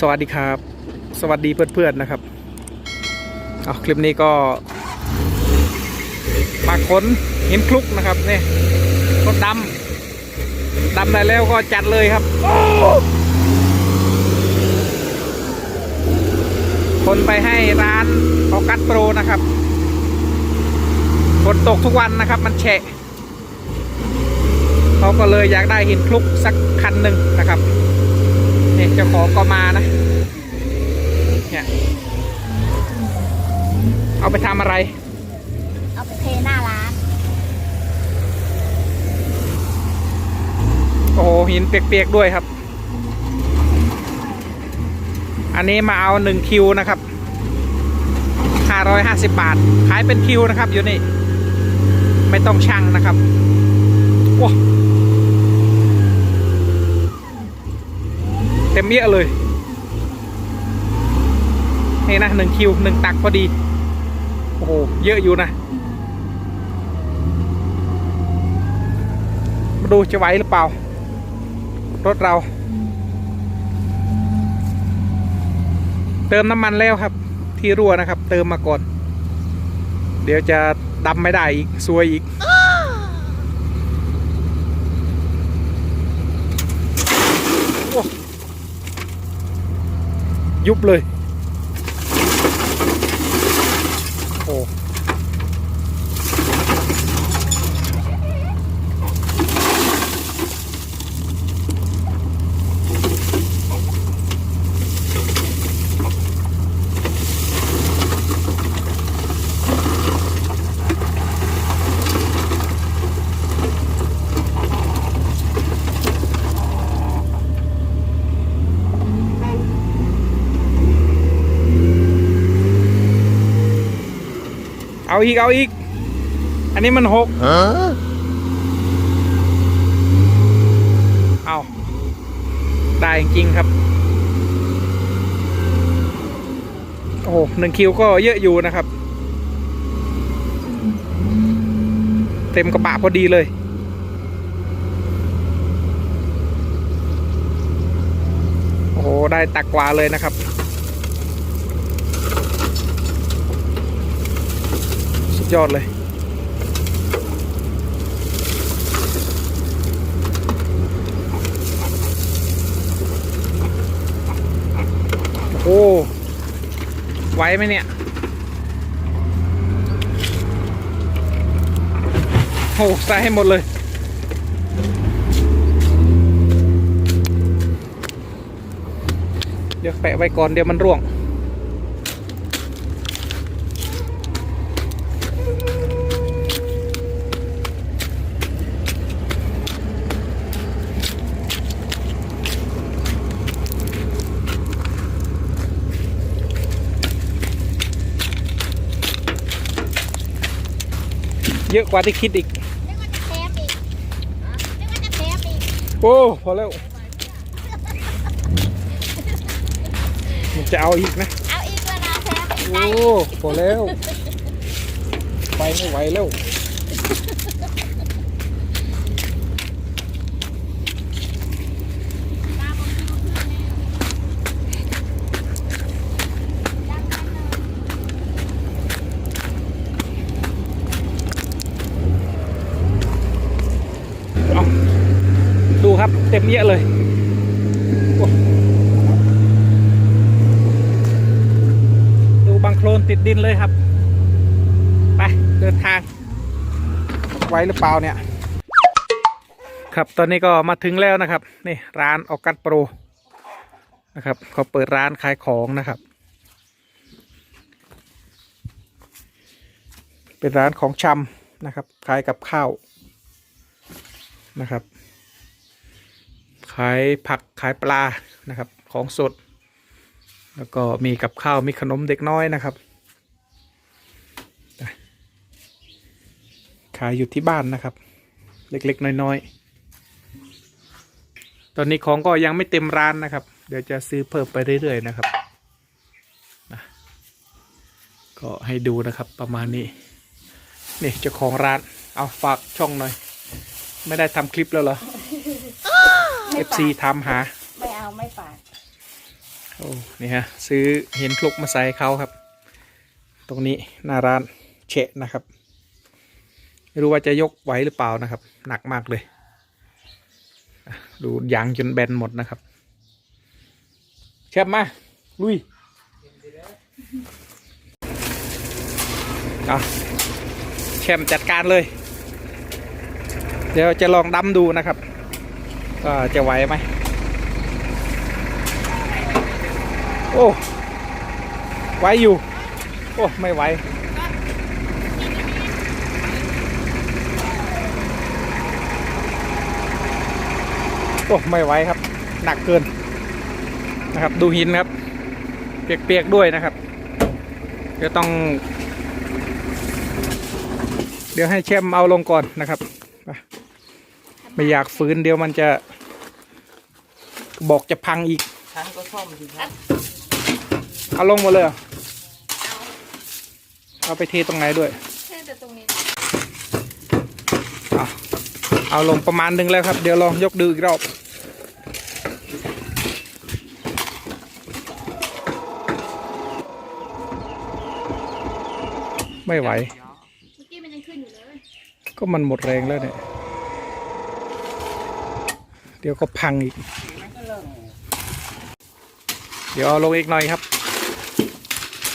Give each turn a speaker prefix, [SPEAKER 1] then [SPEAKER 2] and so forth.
[SPEAKER 1] สวัสดีครับ สวัสดีเพื่อนๆนะครับเอาคลิปนี้ก็ มาค้นหินคลุกนะครับนี่รถดำดำได้แล้วก็จัดเลยครับ คนไปให้ร้านออกัสโปรนะครับฝนตกทุกวันนะครับมันแฉะเขาก็เลยอยากได้หินคลุกสักคันหนึ่งนะครับ นี่เจ้าของก็มานะ เนี่ย เอาไปทำอะไร
[SPEAKER 2] เอาไปเทหน้าร้าน
[SPEAKER 1] โอ้โหหินเปียกๆด้วยครับ อันนี้มาเอาหนึ่งคิวนะครับห้าร้อยห้าสิบบาท ขายเป็นคิวนะครับอยู่นี่ ไม่ต้องชั่งนะครับว้า เต็มเยอะเลย นี่นะหนึ่งคิวหนึ่งตักพอดี โอ้โห เยอะอยู่นะ มาดูจะไหวหรือเปล่า รถเรา เติมน้ำมันแล้วครับ ที่รั่วนะครับ เติมมาก่อน เดี๋ยวจะดำไม่ได้อีกซวยอีกโอ้ ยุบเลย โอ้ เอาอีก เอาอีก อันนี้มันหกเอาได้จริงๆครับ โอ้โหหนึ่งคิวก็เยอะอยู่นะครับ เต็มกระบะพอดีเลยโอ้โหได้ตักกว่าเลยนะครับ สุด ยอดเลย โอ้ไหวไหมเนี่ย โอ้ใส่ให้หมดเลยเดี๋ยวแปะไว้ก่อนเดี๋ยวมันร่วง เยอะกว่าที่คิดอีก
[SPEAKER 2] นึกว่าจะแถมอีกนึกว่าจะแถมอีก
[SPEAKER 1] โอ้พอแล้วมันจะเอาอีกนะ
[SPEAKER 2] เอาอีกแล้วนะแถมอีก
[SPEAKER 1] โอ้
[SPEAKER 2] ได้
[SPEAKER 1] พอแล้ว ไปไม่ไหวแล้ว รับเต็มเยอะเลยดูบางโคลนติดดินเลยครับ ไป เดินทาง ไว้หรือเปล่าเนี่ย ครับตอนนี้ก็มาถึงแล้วนะครับ นี่ร้านออกัสโปรนะครับเขาเปิดร้านขายของนะครับ เป็นร้านของชำนะครับ ขายกับข้าวนะครับ ขายผักขายปลานะครับ ของสด แล้วก็มีกับข้าวมีขนมเด็กน้อยนะครับขายอยู่ที่บ้านนะครับ เล็กๆน้อยๆ ตอนนี้ของก็ยังไม่เต็มร้านนะครับ เดี๋ยวจะซื้อเพิ่มไปเรื่อยๆนะครับนะก็ให้ดูนะครับประมาณนี้ นี่เจ้าของร้านเอาฝากช่องหน่อย ไม่ได้ทำคลิปแล้วเหรอ FC ถามหา
[SPEAKER 2] ไม่เอาไม่ฝาก
[SPEAKER 1] หโอ้นี่ฮะ ซื้อเห็นพลุกมาใส่เขาครับ ตรงนี้หน้าร้านเฉะนะครับ ไม่รู้ว่าจะยกไหวหรือเปล่านะครับ หนักมากเลยอะดูยางจนแบนหมดนะครับเชฟมา ลุยเอาแชมป์จัดการเลย เดี๋ยวจะลองดำดูนะครับ ก็จะไหวไหมโอ้ไหวอยู่ โอ้ ไม่ไหวโอ้ไม่ไหวครับ หนักเกินนะครับ ดูหินครับ เปียกๆด้วยนะครับ เดี๋ยวต้อง เดี๋ยวให้แชมเอาลงก่อนนะครับไปไม่อยากฝืนเดี๋ยวมันจะ บอกจะพังอีก
[SPEAKER 3] ทั้งก็ซ่อมสิครับ
[SPEAKER 1] เอาลงหมดเลยเหรอเอาไปเทตรงไหนด้วย
[SPEAKER 2] แค่แต่ตรงนี้
[SPEAKER 1] เอาเอาลงประมาณหนึ่งแล้วครับ เดี๋ยวลองยกดูอีกรอบไม่ไหว
[SPEAKER 2] เมื่อกี้มันยังขึ้นอยู่เลย
[SPEAKER 1] ก็มันหมดแรงแล้วเนี่ย เดี๋ยวก็พังอีก เดี๋ยวลงอีกหน่อยครับ